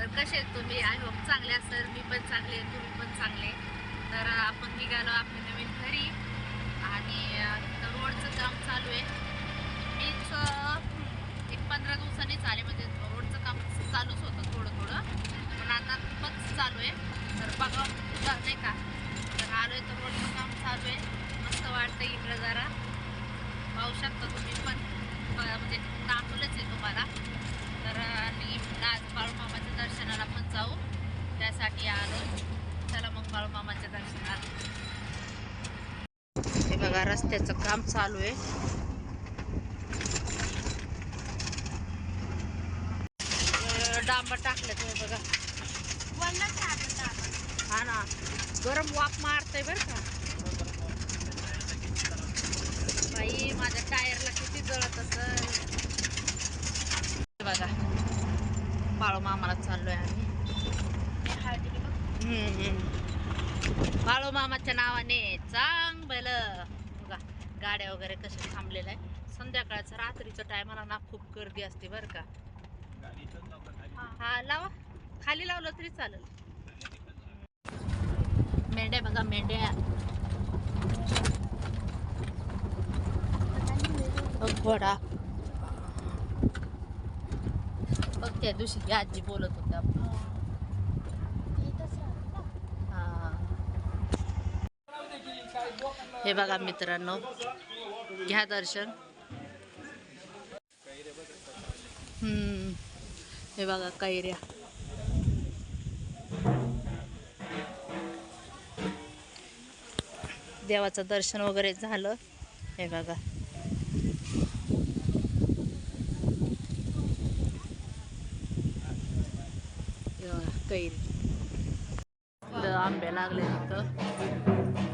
तर कसे आहेत तुम्ही? आय होप चांगले असेल. मी पण चांगले तुम्ही पण चांगले तर आपण निघालो आपल्या नवीन घरी. आणि बाळूमामाच्या दर्शनाला हे बघा रस्त्याचं काम चालू आहे. डांबर टाकलं तुम्ही बघा. हा ना गरम वाफ मारतंय बरं का. बाई माझ्या टायरला किती जळत असेल. बघा बाळू मामाला चाललोय आम्ही. हम्म, हम्म. बाळू मामाच्या नावाने चांग चांगलं. बघा गाड्या वगैरे कशा थांबलेल्या आहे संध्याकाळचं रात्रीचं टायमाला ना खूप गर्दी असते बरं का. हा लावा. खाली लावलं तरी चालेल. मेंढ्या बघा मेंढ्या. बघ घोडा बघ त्या दिवशी आजी बोलत होत्या हा. हे बघा मित्रांनो घ्या दर्शन. हम्म हे बघा कैऱ्या. देवाचं दर्शन वगैरे झालं. हे बघा. कैरी. आंबे लागले तिथं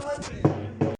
celebrity.